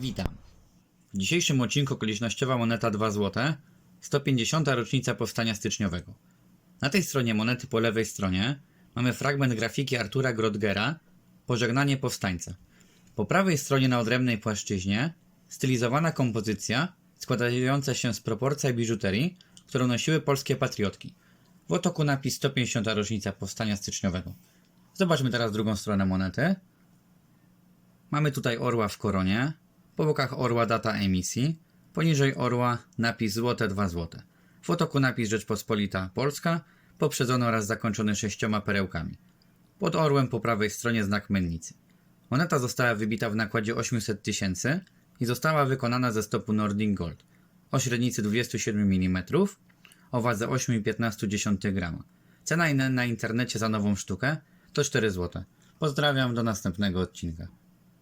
Witam. W dzisiejszym odcinku okolicznościowa moneta 2 zł, 150. rocznica powstania styczniowego. Na tej stronie monety po lewej stronie mamy fragment grafiki Artura Grodgera Pożegnanie powstańca. Po prawej stronie na odrębnej płaszczyźnie stylizowana kompozycja składająca się z proporcji biżuterii, którą nosiły polskie patriotki. W otoku napis 150. rocznica powstania styczniowego. Zobaczmy teraz drugą stronę monety. Mamy tutaj orła w koronie, po bokach orła data emisji, poniżej orła napis złote 2 złote. W otoku napis Rzeczpospolita Polska, poprzedzony oraz zakończony sześcioma perełkami. Pod orłem po prawej stronie znak mennicy. Moneta została wybita w nakładzie 800 tysięcy i została wykonana ze stopu Nordic Gold o średnicy 27 mm, o wadze 8,15 grama. Cena na internecie za nową sztukę to 4 zł. Pozdrawiam, do następnego odcinka.